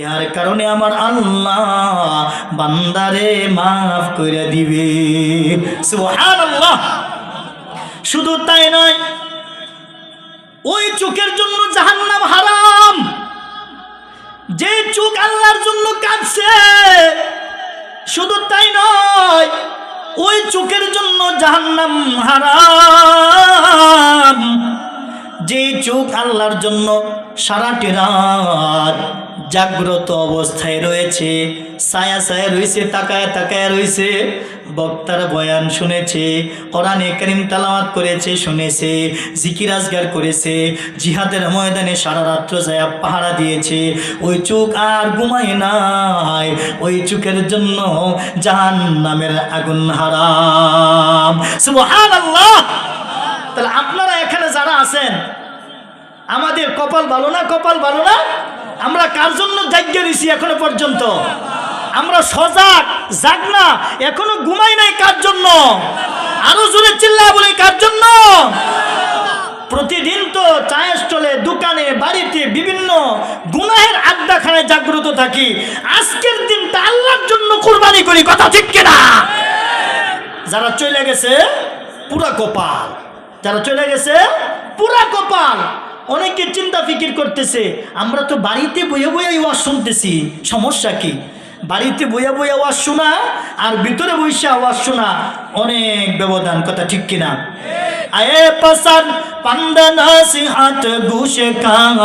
ইয়ার কারণে আমার আল্লাহ বান্দারে মাফ করে দিবে। শুধু তাই নয়, ওই চোখের জন্য জাহান্নাম হারাম। যে চোখ আল্লাহর জন্য কাঁদছে, শুধু তাই নয়, ওই চোখের জন্য জাহান্নাম হারাম। যে চোখ আল্লাহর জন্য সারাটি রাত জাগ্রত অবস্থায় রয়েছে, ছায়া ছায়া রয়েছে, তাকায় তাকায় রয়েছে, বক্তার বয়ান শুনেছে, কোরআনে করিম তালাওয়াত করেছে, শুনেছে, জিকির আজগার করেছে, জিহাদের ময়দানে সারা রাত্র যায় পাহারা দিয়েছে, ওই চোখ আর ঘুমায় নাই, ওই চোখের জন্য জাহান নামের আগুন হারাম। তাহলে আপনারা এখানে যারা আছেন আমাদের কপাল ভালো না, কপাল ভালো না? আমরা কার জন্য জাগ্য দিছি এখনও পর্যন্ত? আমরা সজাগ, জাগ না, এখনও ঘুমাই নাই কার জন্য? আরও জোরে চিল্লা বলে, কার জন্য? প্রতিদিন তো চায়ের স্টলে, দোকানে, বাড়িতে বিভিন্ন গুনাহের আড্ডাখানায় জাগ্রত থাকি। আজকের দিনটা আল্লাহর জন্য কুরবানি করি, কথা ঠিক কিনা? যারা চলে গেছে, পুরা কপাল। যারা চলে গেছে, পুরা কপাল। অনেকে চিন্তা ফিকির করতেছে, আমরা তো বাড়িতে বইয়ে বইয়ে ওয়াজ শুনতেছি, সমস্যা কি? বাড়িতে বইয়া বইয়া আওয়াজ শোনা আর ভিতরে বসে আওয়াজ শোনা অনেক ব্যবধান, কথা ঠিক কিনা? আয়ে পাসান পান্দনা সিহাত ঘুষে কান,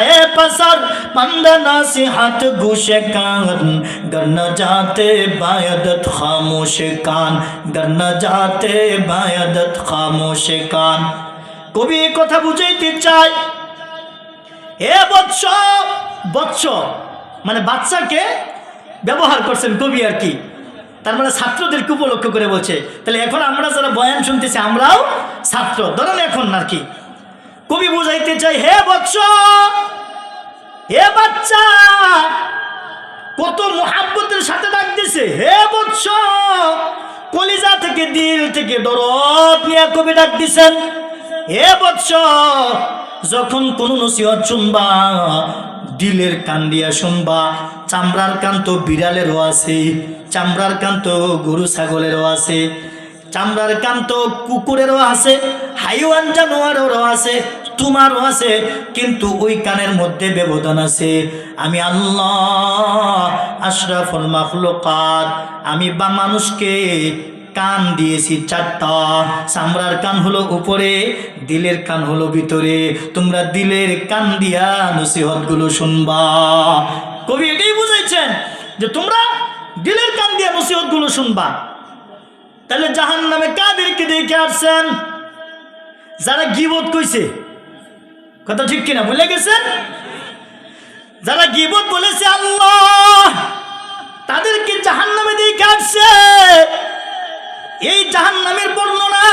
আয়ে পাসার পান্দনা সিহাত ঘুষে কান গরনা যাতে বায়দত খামোশ কান গরনা যাতে বায়দত খামোশ কান। কবি কথা বুঝাইতে চায় হে বৎস বৎস মানে বাচ্চাকে ব্যবহার করছেন কবি আর কি, তার মানে ছাত্রদেরকে উপলক্ষ করে বলছে, তাহলে এখন আমরা যারা বয়ান শুনতেছি, আমরাও ছাত্র, ধরেন এখন আর কি, কবি বুঝাইতে চাই হে বৎস হে বাচ্চা, কত মোহাব্বতের সাথে ডাক দিছে, হে বৎস, কলিজা থেকে দিল থেকে দরদ নিয়ে কবি ডাক দিছেন। হে বৎস, যখন কোন নসিহত শুনবা, দিলের কান দিয়া শুনবা, চামড়ার কান তো বিড়ালেরও আছে, চামড়ার কান তো গরু ছাগলেরও আছে, চামড়ার কান তো কুকুরেরও আছে, হাইওয়ান জানোয়ারেরও আছে, তোমারও আছে, কিন্তু ওই কানের মধ্যে ব্যবধান আছে। আমি আল্লাহ, আশরাফুল মাখলুকাত, আমি বা মানুষকে কান দিয়েছি চারটা। চামড়ার কান হলো উপরে, দিলের কান হলো ভিতরে। তোমরা দিলের কান দিয়া নসিহতগুলো শুনবা। কবি এটাই বুঝাইছেন যে তোমরা দিলের কান দিয়া নসিহতগুলো শুনবা। তাহলে জাহান নামে কাদেরকে দেখে আসছেন? যারা গিবত কইছে। কথা ঠিক কিনা ভুলে গেছেন? যারা গিবত বলেছে আল্লাহ, তাদেরকে জাহান নামে দেখে আসছে। এই জাহান নামের বর্ণনা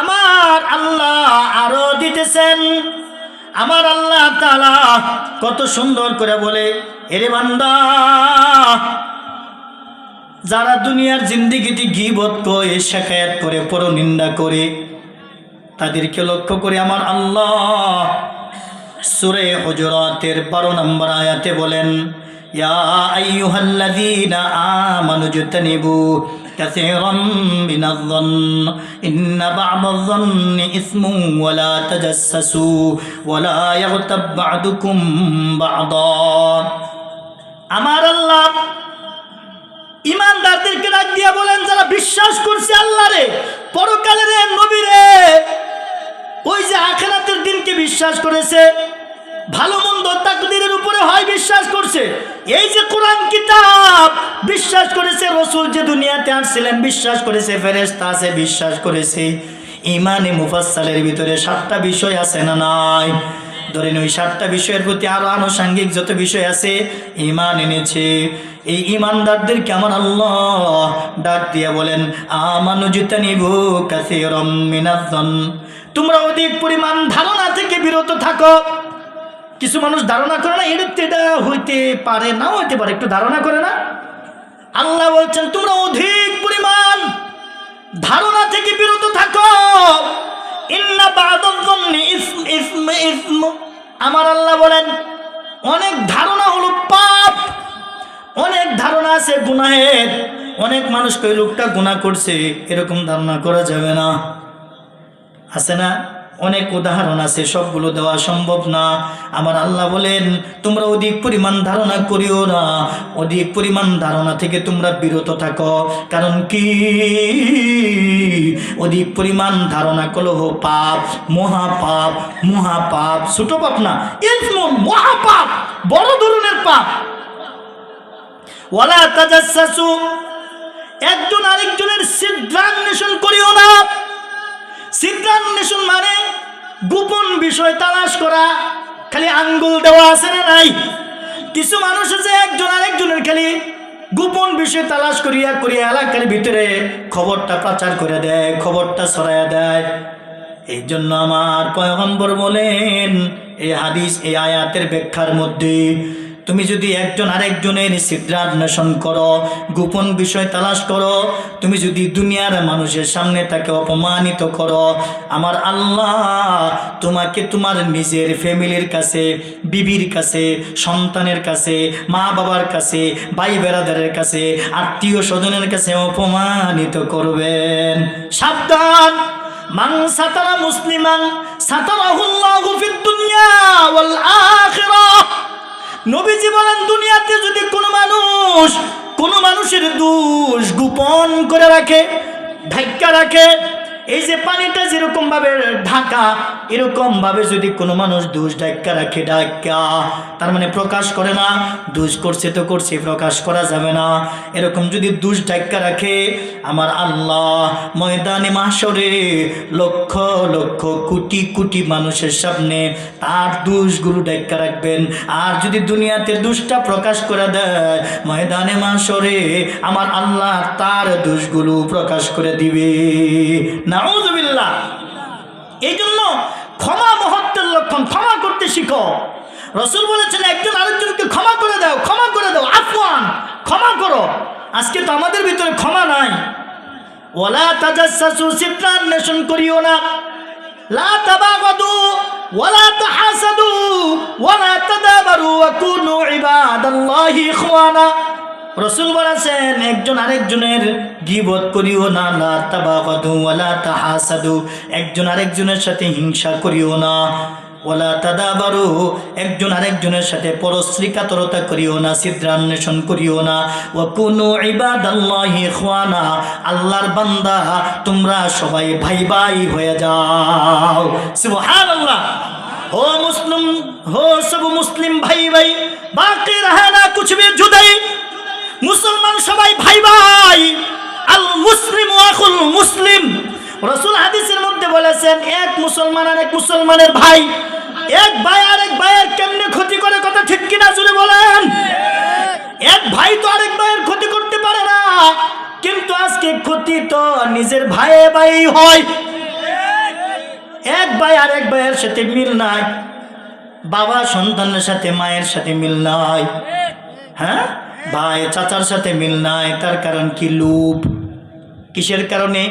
আমার আল্লাহ আরও দিতেছেন। আমার আল্লাহ তালা কত সুন্দর করে বলে, এরে বান্দা, যারা দুনিয়ার জিন্দিগিটি গিবত করে, শেখায়াত করে পর নিন্দা করে, তাদেরকে লক্ষ্য করে আমার আল্লাহ সুরে হজরাতের বারো নম্বর আয়াতে বলেন, ইয়া আইয়ুহাল্লাযীনা আমানু জতানিবু কাসীরাম মিনায-যন্ন ইন্না বা'দায-যন্নি ইসমুন ওয়া লা তাজাসসাসু ওয়া লা ইয়াগতাব আমার আল্লাহ ইমানদারদেরকে ডাক দিয়া বলেন, যারা বিশ্বাস করছে আল্লাহরে, পরকালের নবীরে, ওই যে আখেরাতের দিনকে বিশ্বাস করেছে ভালো মন্দ তাকদিরের উপরে হয় বিশ্বাস করছে। এই যে কোরআন কিতাব, বিশ্বাস করেছে রসুল যে দুনিয়াতে আসছিলেন, বিশ্বাস করেছে ফেরেস্তা আছে, বিশ্বাস করেছে। ইমানে মুফাসালের ভিতরে সাতটা বিষয় আছে না নাই? ধরেন ওই সাতটা বিষয়ের প্রতি আরও আনুষাঙ্গিক যত বিষয় আছে, ইমান এনেছে। এই ইমানদারদের কেমন আল্লাহ ডাক দিয়ে বলেন, আমানু জিতানিবু কাসীরাম মিনাজ্জন তোমরা অধিক পরিমাণ ধারণা থেকে বিরত থাকো। কিছু মানুষ ধারণা করে না, এর এটা হইতে পারে না হইতে পারে, একটু ধারণা করে না? আল্লাহ বলছেন, তোমরা অধিক পরিমাণ ধারণা থেকে বিরত থাকো। আমার আল্লাহ বলেন, অনেক ধারণা হলো পাপ, অনেক ধারণা আছে গুনাহের। অনেক মানুষ কই লোকটা গুনাহ করছে, এরকম ধারণা করা যাবে না। আছে না? অনেক উদাহরণ আছে, সবগুলো দেওয়া সম্ভব না। আমার আল্লাহ বলেন, তোমরা অধিক পরিমাণ ধারণা করিও না। অধিক পরিমাণ ধারণা থেকে তোমরা বিরত থাকো। কারণ কি? অধিক পরিমাণ ধারণা কলহ পাপ, মহাপাপ মহাপাপ, ছোট পাপ না মহাপাপ, বড় ধরনের পাপ। ওয়ালা তাজাসসু একজন আরেকজনের সিদ্ধান্বেষণ করিও না। সিদ্ধান্বেষণ মানে গোপন বিষয় তালাশ করা, খালি আঙ্গুল দেওয়া আছে না নাই? কিছু মানুষ আছে, একজন আরেকজনের খালি গোপন বিষয় তালাশ করিয়া করিয়া এলাকার ভিতরে খবরটা প্রচার করে দেয়, খবরটা ছড়াইয়া দেয়। এই জন্য আমার পয়গম্বর বলেন, এই হাদিস, এই আয়াতের ব্যাখ্যার মধ্যে তুমি যদি একজন আরেকজনের সিদ্ধান্বেষণ করো, গোপন বিষয় তালাশ করো, তুমি যদি দুনিয়ার মানুষের সামনে তাকে অপমানিত করো, আমার আল্লাহ তোমাকে তোমার নিজের ফ্যামিলির কাছে, বিবির কাছে, সন্তানের কাছে মা বাবার কাছে ভাই বেড়াদারের কাছে আত্মীয় স্বজনের কাছে অপমানিত করবেন। সাবধান! মান সাতারা মুসলিমান, সাতারাহুল্লাহু ফিদ দুনিয়া নবীজি বলেন দুনিয়াতে যদি কোনো মানুষ কোনো মানুষের দোষ গোপন করে রাখে ঢাক্কা রাখে এই যে পানিটা যেরকম ভাবে ঢাকা, এরকম ভাবে যদি কোনো মানুষ দোষ ঢাক্কা রাখে ঢাক্কা তার মানে প্রকাশ করে না। দোষ করছে তো করছে, প্রকাশ করা যাবে না। এরকম যদি দোষ ঢাক্কা রাখে, আমার আল্লাহ ময়দানে মাসরে লক্ষ লক্ষ কোটি কোটি মানুষের সামনে তার দোষগুলো ঢাক্কা রাখবেন। আর যদি দুনিয়াতে দুষ্টা প্রকাশ করে দেয়, ময়দানে মাসরে আমার আল্লাহ তার দোষগুলো প্রকাশ করে দিবে। নাউজুবিল্লাহ এই জন্য ক্ষমা মহত্বের লক্ষণ, ক্ষমা করতে শিখো। রসুল বলেছেন, একজন আরেকজনকে ক্ষমা করে দাও, ক্ষমা করে দাও, আফওয়ান, ক্ষমা করো। আজকে তো আমাদের ভিতরে ক্ষমা নাই। ওলা তাজাসসু চিত্রান্বেষণ করিও না। লা তাবাগাদু, ওয়ালা তাহাসাদু, ওয়ালা তাদাবারু, ওয়া কুনু ইবাদাল্লাহি ইখওয়ানা। রসুল বলেছেন, একজন আরেকজনের গিবত করিও না না তাবাগদু তাহাসাদু। একজন আরেকজনের সাথে হিংসা করিও না ওলা তাদাবারু। একজন আরেকজনের সাথে পরশ্রীকাতরতা করিও না, ছিদ্রান্বেষণ করিও না। ও কোনো ইবাদাল্লাহি খোয়ানা আল্লাহর বান্দা, তোমরা সবাই ভাই ভাই হয়ে যাও। সুবহানাল্লাহ। ও মুসলিম হো সব মুসলিম ভাই ভাই বাকি রহনা কুছ বে জুদাই। মুসলমান সবাই ভাই ভাই। আল মুসলিম আখুল মুসলিম। রসুল হাদিসের মধ্যে বলেছেন, এক মুসলমান আর এক মুসলমানের ভাই, এক ভাই আর এক ভাইয়ের কেমনে ক্ষতি করে কথা ঠিক কিনা জুড়ে বলেন। এক ভাই তো আরেক ভাইয়ের ক্ষতি করতে পারে না, কিন্তু আজকে ক্ষতি তো নিজের ভাইয়ে ভাই হয়। এক ভাই আর এক ভাইয়ের সাথে মিল নাই, বাবা সন্তানের সাথে, মায়ের সাথে মিল নাই। হ্যাঁ? ভাই, চাচার সাথে মিল নাই, তার কারণ কি লোভ কিসের কারণে?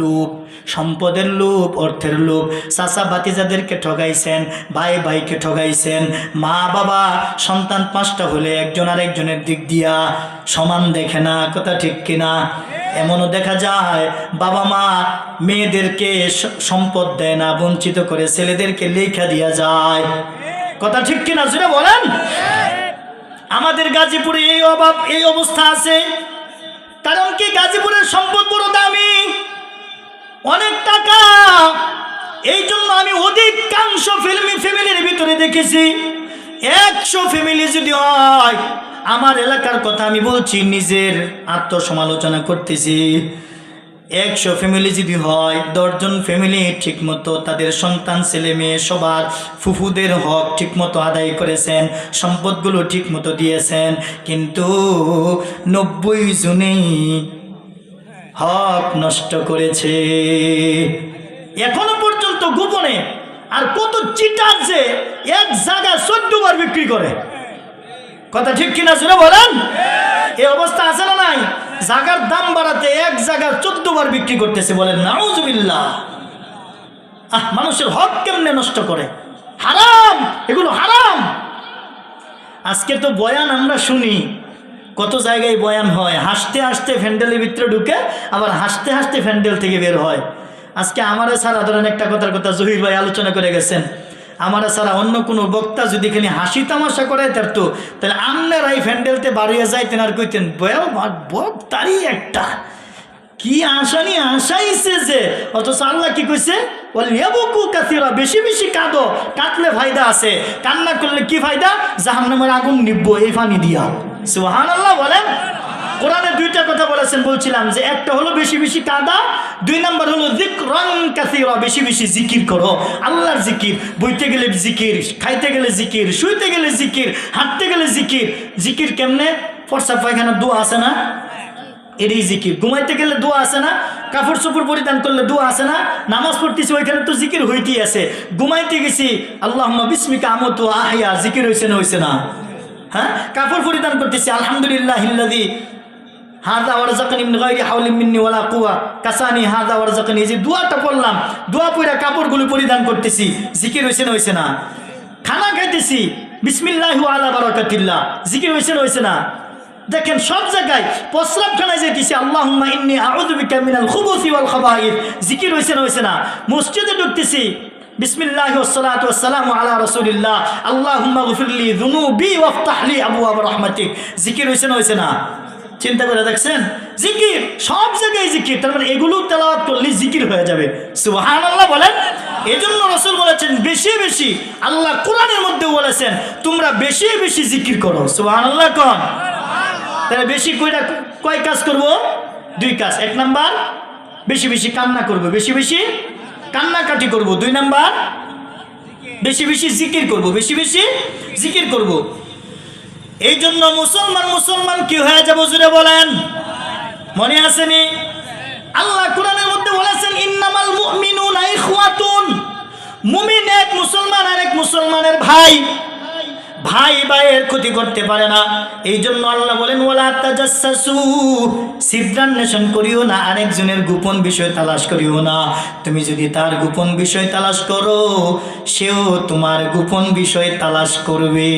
লোভ সম্পদের লোভ অর্থের লোভ চাচা বাতিজাদেরকে ঠগাইছেন, ভাই ভাইকে ঠগাইছেন। মা বাবা, সন্তান পাঁচটা হলে একজন আর একজনের দিক দিয়া সমান দেখে না, কথা ঠিক কিনা? এমনও দেখা যায়, বাবা মা মেয়েদেরকে সম্পদ দেয় না, বঞ্চিত করে ছেলেদেরকে লেখা দিয়া যায়। কথা ঠিক কিনা? সেটা বলেন। আমাদের গাজীপুরে এই অভাব, এই অবস্থা আছে। কারণ কি গাজীপুরের সম্পদ বড় দামি। অনেক টাকা। এই জন্য আমি অধিকাংশ ফিল্মি ফ্যামিলির ভিতরে দেখেছি। একশো ফ্যামিলি যদি হয়, আমার এলাকার কথা আমি বলছি, নিজের আত্মসমালোচনা করতেছি। একশো ফ্যামিলি যদি হয়, দশজন ফ্যামিলি ঠিকমতো তাদের সন্তান, ছেলে মেয়ে সবার ফুফুদের হক ঠিকমতো আদায় করেছেন, সম্পদগুলো ঠিকমতো দিয়েছেন, কিন্তু নব্বই জনেই হক নষ্ট করেছে। এখনও পর্যন্ত গোপনে আর কত চিটার যে এক জায়গায় চোদ্দ বার বিক্রি করে। কথা ঠিক কিনা শুনে বলেন? এই অবস্থা আছে না নাই? জাগার দাম বাড়াতে এক জায়গার চোদ্দ বার বিক্রি করতেছে বলেন নাউজুবিল্লাহ। আহ, মানুষের হক কেমনে নষ্ট করে? হারাম! এগুলো হারাম! আজকে তো বয়ান আমরা শুনি, কত জায়গায় বয়ান হয়, হাসতে হাসতে ফ্যান্ডেলের ভিতরে ঢুকে আবার হাসতে হাসতে ফ্যান্ডেল থেকে বের হয়। আজকে আমারে ছাড়া ধরেন একটা কথার কথা জহির ভাই আলোচনা করে গেছেন আমারা ছাড়া অন্য কোনো বক্তা যদি খালি হাসি তামাশা করে তার তো, তাহলে আমনেরাই ফ্যান্ডেলতে বাড়িয়ে যাইতেন আর কইতেন, বয়াও বক্তারই একটা। কি আশানি আশাইছে যে, অথচ আল্লাহ কি কইছে? বেশি বেশি কাঁদো, কাঁদলে ফায়দা আছে। কান্না করলে কি ফায়দা? জাহান্নামের আগুন নিববো, এই পানি দিয়া। সুবহানাল্লাহ বলেন। কোরআনে দুইটা কথা বলেছেন, বলছিলাম যে একটা হলো বেশি বেশি কাদা, দুই নাম্বার হলো যিকরান কাসিরা, বেশি বেশি জিকির করো। আল্লাহর জিকির, বইতে গেলে জিকির, খাইতে গেলে জিকির, শুইতে গেলে জিকির, হাঁটতে গেলে জিকির। জিকির কেমনে? ফরসাব পায়খানা দোয়া আছে না? এরই জিকির। ঘুমাইতে গেলে দোয়া আছে না? কাপড় চোপড় পরিধান করলে দোয়া আছে না? নামাজ পড়তেছি, ওইখানে তো জিকির হইতেই আছে। ঘুমাইতে গেছি আল্লাহ বিস্মিকা আমত আহিয়া, জিকির হয়েছে না হয়েছে না? হ্যাঁ? কাপড় পরিধান করতেছি আলহামদুলিল্লাহ হিল্লাদি হাদা ওয়ারজাকানি মিন গায়রি হাওলিন মিন্নি ওয়ালা কুওয়া। কাসানি হাদা ওয়ারজাকানি যে দোয়াটা পড়লাম, দোয়া পড়া কাপড়গুলো পরিধান করতেছি, জিকির হয়েছে না হয়েছে না? খানা খাইতেছি, বিসমিল্লাহু আলা বারাকাতিল্লাহ, জিকির হয়েছে না হয়েছে না? দেখেন সব জায়গায় প্রস্রাবখানায় যেতেছি আল্লাহুম্মা ইন্নী আউযু বিকা মিনাল খুবুসি ওয়াল খাবাইথ জিকির হইছে না হইছে না? মসজিদে ঢুকতেছি, বিসমিল্লাহি ওয়াসসালাতু ওয়াসসালামু আলা রাসূলিল্লাহ, আল্লাহুম্মা গফিরলি যুনুবি ওয়াফতাহ লি আবওয়াব রাহমাতিক, জিকির হইছে না হইছে না? চিন্তা করে দেখছেন? জিকির, সব জায়গায় জিকির। তার মানে এগুলো তেলাওয়াত করলে জিকির হয়ে যাবে। সুবহানাল্লাহ বলেন। এজন্য রসুল বলেছেন, বেশি বেশি আল্লাহ কোরআনের মধ্যে বলেছেন, তোমরা বেশি বেশি জিকির করো। সুবহানাল্লাহ কোন। তাহলে বেশি কয়টা, কয় কাজ করব? দুই কাজ। এক নাম্বার, বেশি বেশি কান্না করব। বেশি বেশি কান্নাকাটি করব। দুই নাম্বার, বেশি বেশি জিকির করব। বেশি বেশি জিকির করব। এই জন্য মুসলমান মুসলমান কি হয়ে যাব জুড়ে বলেন? মনে আসেনি আল্লাহ কোরআনের মধ্যে বলেছেন, ইন্নামাল মুমিনুনা ইখওয়াতুন। মুমিন এক মুসলমান আর এক মুসলমানের ভাই। ভাই ভাইয়ের ক্ষতি করতে পারে না। এই জন্য আল্লাহ বলেন ওলা তাজাসসু সিদ্ধান্বেষণ করিও না, আরেকজনের গোপন বিষয় তালাশ করিও না। তুমি যদি তার গোপন বিষয় তালাশ করো, সেও তোমার গোপন বিষয় তালাশ করবে।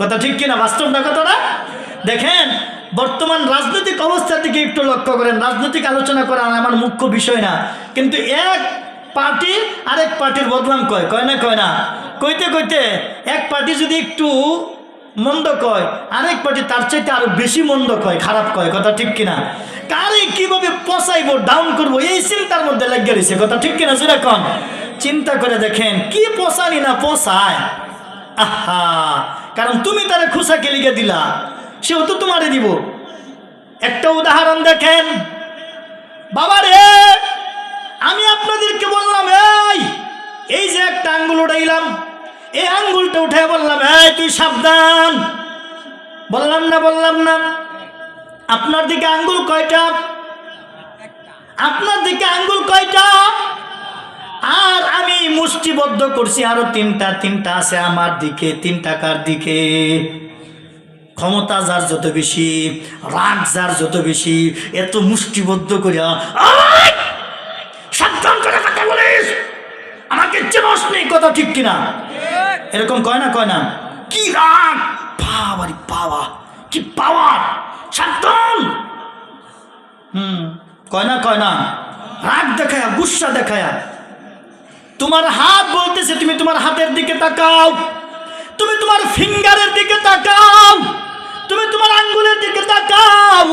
কথা ঠিক কিনা? বাস্তব না কথাটা? দেখেন, বর্তমান রাজনৈতিক অবস্থার দিকে একটু লক্ষ্য করেন। রাজনৈতিক আলোচনা করা আমার মুখ্য বিষয় না। কিন্তু এক পার্টি আরেক পার্টির বদনাম কয়? কয় না কয় না? কইতে কইতে এক পার্টি যদি একটু মন্দ কয়, আরেক পার্টি তার চাইতে আরও বেশি মন্দ কয়, খারাপ কয়, কথা ঠিক কিনা? কারে কীভাবে পচাইবো ডাউন করব, এই চিন্তার মধ্যে লাগিয়ে রয়েছে কথা ঠিক কিনা? যেরকম চিন্তা করে দেখেন, কি পচানি না পচায়? আহা! কারণ তুমি তারে খুশাকে লিখে দিলা, সেও তো তোমারে দিব। একটা উদাহরণ দেখেন। বাবা রে, আমি আপনাদেরকে বললাম, এই এই যে একটা আঙ্গুল উঠাইলাম এই আঙ্গুলটা উঠে বললাম, এই, তুই সাবধান। বললাম না বললাম না। আপনার দিকে আঙ্গুল কয়টা? আপনার দিকে আঙ্গুল কয়টা? আর আমি মুষ্টিবদ্ধ করছি, আরও তিনটা তিনটা আছে আমার দিকে তিন টাকার দিকে? ক্ষমতা যার যত বেশি, রাগ যার যত বেশি, এত মুষ্টিবদ্ধ করিয়া, "আয়! সাবধান করে নেই ঠিক এরকম কি রাগ? বাবারি বাবা, কি হুম রাগ দেখায়া, গুসা দেখায়া তোমার হাত বলতেছে, তুমি তোমার হাতের দিকে তাকাও। তুমি তোমার ফিঙ্গারের দিকে তাকাও। তুমি তোমার আঙ্গুলের দিকে তাকাও।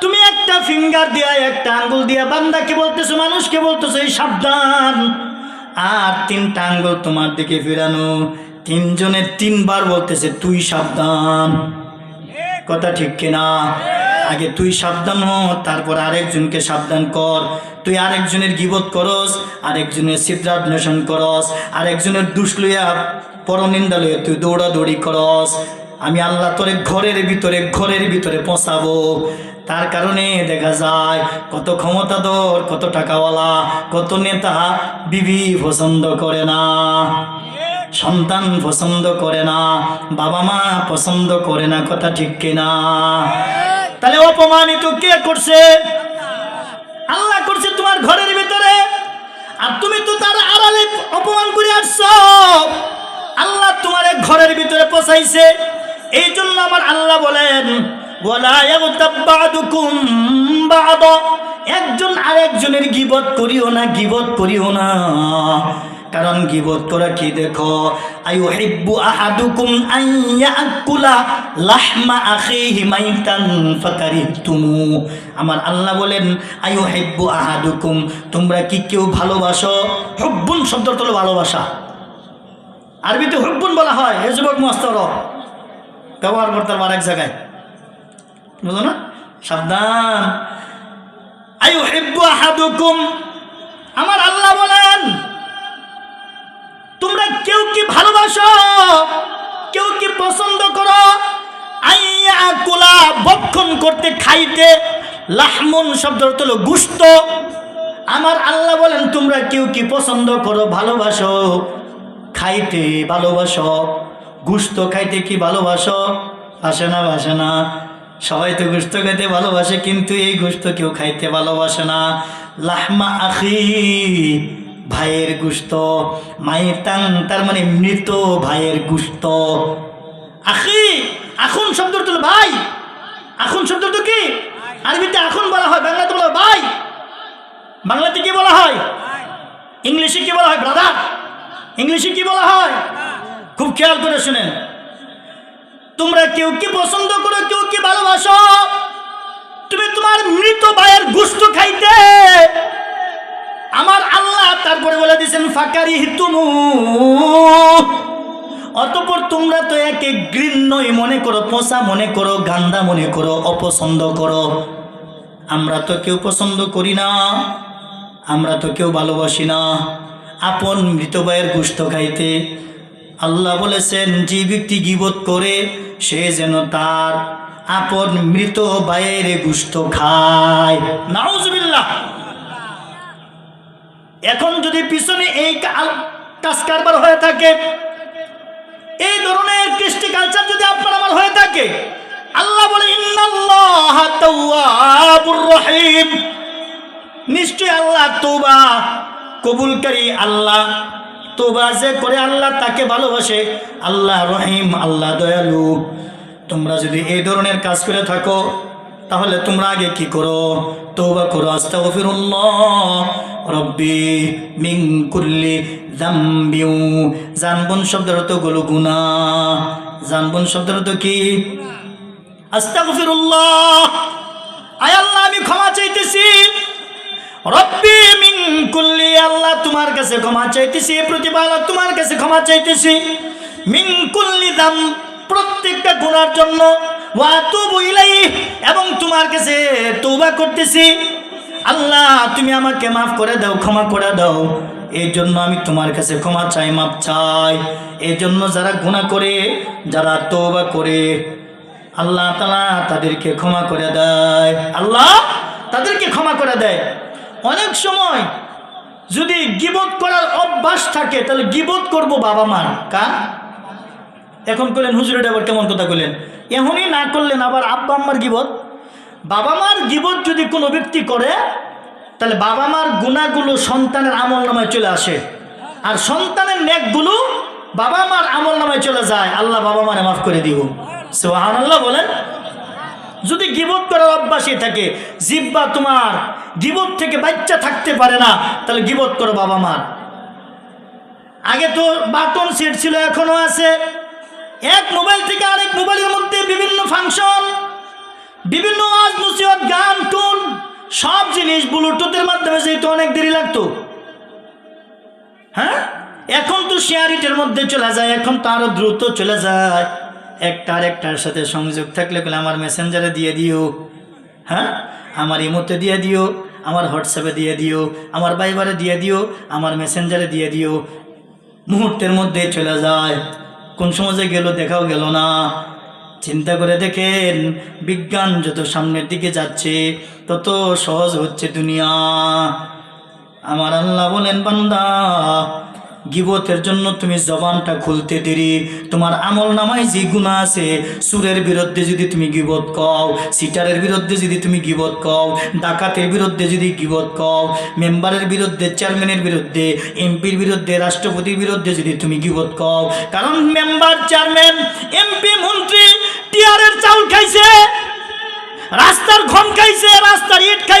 তুমি একটা ফিঙ্গার দিয়া, একটা আঙ্গুল দিয়া বান্দাকে বলতেছো মানুষকে বলতেছো, এই সাবধান। আর তিনটা আঙ্গুল তোমার দিকে ফিরানো। তিনজনের তিনবার বলতেছে, তুই সাবধান। কথা ঠিক কিনা? আগে তুই সাবধান হ, তারপর আরেকজনকে সাবধান কর। তুই আরেকজনের গিবত করস, আরেকজনের চিত্রান্বেষণ করস, আরেকজনের দুষ লইয়া পরনিন্দা লইয়া তুই দৌড়াদৌড়ি করস। আমি আল্লাহ তোরে ঘরের ভিতরে ঘরের ভিতরে পৌঁছাবো। তার কারণে দেখা যায়, কত ক্ষমতাধর, কত টাকাওয়ালা, কত নেতা বিবি পছন্দ করে না, সন্তান পছন্দ করে না, বাবা মা পছন্দ করে না, কথা ঠিক কিনা? তাহলে অপমানিত কে করছে? আল্লাহ করছে তোমার ঘরের ভিতরে। আর তুমি তো তার আড়ালে অপমান করে আসছ। আল্লাহ তোমার ঘরের ভিতরে পচাইছে এই জন্য আমার আল্লাহ বলেন একজন আরেকজনের গিবত করিও না, গিবত করিও না। কারণ গিবত করা? কি দেখো? আয়ু হিব্বু আহাদুকুম আন ইয়াকুলা লাহমা আখিহি মাইতান ফাকারিহতুমু আমার আল্লাহ বলেন আয়ু হিব্বু আহাদুকুম, তোমরা কি কেউ ভালোবাসো? হুব্বুন শব্দটা হলো ভালোবাসা। আরবিতে হুব্বুন বলা হয় এ যুবক মস্তর ব্যবহার করতে পারব আরেক জায়গায়। বুঝলো না? সাবধান। আয়ু হিব্বু আহাদুকুম, আমার আল্লাহ বলেন তোমরা কেউ কি ভালোবাসো? কেউ কি পছন্দ করো? আইয়া কোলা বক্ষণ করতে খাইতে লাহমুন শব্দ হলো গুস্ত। আমার আল্লাহ বলেন, তোমরা কেউ কি পছন্দ করো, ভালোবাসো? খাইতে ভালোবাসো? গুস্ত খাইতে কি ভালোবাসো? আসে না বাসে না। সবাই তো গুস্ত খাইতে ভালোবাসে, কিন্তু এই গুস্ত কেউ খাইতে ভালোবাসে না। লাহমা আখি ভাইয়ের গুস্ত মাইতাং তার মানে মৃত ভাইয়ের গুস্ত। আখি, আখুন শব্দ তো ভাই। আখুন শব্দ তো কি? আরবিতে আখুন বলা হয়, বাংলাতে বলা হয় ভাই। বাংলাতে কি বলা হয়? ইংলিশে কি বলা হয় ব্রাদার ইংলিশে কি বলা হয়? খুব খেয়াল করে শুনেন। তোমরা কেউ কি পছন্দ করো, কেউ কি ভালোবাসো, তুমি তোমার মৃত ভাইয়ের গুস্ত খাইতে আমার আল্লাহ তারপরে বলে দিয়েছেন ফাঁকারি হিতুমু অতপর তোমরা তো একে ঘৃণ্যই মনে করো পোষা মনে করো, গান্দা মনে করো, অপছন্দ করো। আমরা তো কেউ পছন্দ করি না, আমরা তো কেউ ভালোবাসি না। আপন মৃত ভাইয়ের গুস্ত খাইতে আল্লাহ বলেছেন, যে ব্যক্তি গিবত করে, সে যেন তার আপন মৃত ভাইয়ের গুস্ত খায়। নাউজুবিল্লাহ। এখন যদি পিছনে এই কাজ কারবার হয়ে থাকে, এই ধরনের কৃষ্টি কালচার যদি আপনার আমার হয়ে থাকে, আল্লাহ বলে রহিম। নিশ্চয় আল্লাহ তোবা কবুলকারী আল্লাহ তোবা যে করে আল্লাহ তাকে ভালোবাসে, আল্লাহ রহিম, আল্লাহ দয়ালু। তোমরা যদি এই ধরনের কাজ করে থাকো তাহলে তোমরা আগে কি করো? তৌবা করো, আস্তাগফিরুল্লাহ। রব্বি মিন কুল্লি যামবিউ জানবুন শব্দের অর্থগুলো গুনাহ। জানবুন শব্দের অর্থ কি? আস্তাগফিরুল্লাহ। আয় আল্লাহ, আমি ক্ষমা চাইতেছি। রব্বি মিন কুল্লি আল্লাহ, তোমার কাছে ক্ষমা চাইতেছি প্রতিপালক তোমার কাছে ক্ষমা চাইতেছি। মিন কুল্লি দাম প্রত্যেকটা গুনার জন্য তুবু এবং তোমার কাছে তওবা করতেছি। আল্লাহ, তুমি আমাকে মাফ করে দাও, ক্ষমা করে দাও। এই জন্য আমি তোমার কাছে ক্ষমা চাই মাপ চাই। এই জন্য যারা গুনাহ করে, যারা তওবা করে, আল্লাহ তালা তাদেরকে ক্ষমা করে দেয়। আল্লাহ তাদেরকে ক্ষমা করে দেয়। অনেক সময় যদি গিবত করার অভ্যাস থাকে, তাহলে গিবত করব বাবা মার কা এখন করলেন হুজুরের আবার কেমন কথা কইলেন? এমনই না করলেন, আবার আব্বা আম্মার গিবত। বাবা মার গিবত যদি কোনো ব্যক্তি করে, তাহলে বাবা মার গুণাগুলো সন্তানের আমল নামায় চলে আসে। আর সন্তানের নেকগুলো বাবা মার আমল নামায় চলে যায়। আল্লাহ বাবা মারে মাফ করে দিব সোহান আল্লাহ বলেন। যদি গিবত করার অভ্যাসই থাকে, জিব্বা তোমার গিবত থেকে বাচ্চা থাকতে পারে না, তাহলে গিবত করো বাবা মার। আগে তো বাটন সেট ছিল এখনও আছে। এক মোবাইল থেকে আরেক মোবাইলের মধ্যে বিভিন্ন ফাংশন, বিভিন্ন আজ নসিহত গান, টুন, সব জিনিস ব্লুটুথের মাধ্যমে যেহেতু অনেক দেরি লাগতো। হ্যাঁ? এখন তো শেয়ারিটের মধ্যে চলে যায়, এখন তো আরও দ্রুত চলে যায়। একটা আরেকটার সাথে সংযোগ থাকলে বলে, আমার মেসেঞ্জারে দিয়ে দিও। হ্যাঁ? আমার ইমোতে দিয়ে দিও, আমার হোয়াটসঅ্যাপে দিয়ে দিও, আমার বাইবারে দিয়ে দিও, আমার মেসেঞ্জারে দিয়ে দিও। মুহূর্তের মধ্যে চলে যায়। কোন সমাজে গেল দেখাও গেল না। চিন্তা করে দেখেন, বিজ্ঞান যত সামনের দিকে যাচ্ছে, তত সহজ হচ্ছে দুনিয়া। আমার আল্লাহ বলেন, বান্দা গিবতের জন্য তুমি জবানটা খুলতে দেরি। তোমার আমল নামায় যে গুণা আছে, সুরের বিরুদ্ধে যদি তুমি গিবত কও, সিটারের বিরুদ্ধে যদি তুমি গিবত কও, ডাকাতের বিরুদ্ধে যদি গিবত কও, মেম্বারের বিরুদ্ধে, চেয়ারম্যানের বিরুদ্ধে, এমপির বিরুদ্ধে, রাষ্ট্রপতির বিরুদ্ধে যদি তুমি গিবত কও। কারণ মেম্বার, চেয়ারম্যান, এমপি, মন্ত্রী চাউল খাইছে, রাস্তার ঘন খাইছে, রাস্তার ইট খাইছে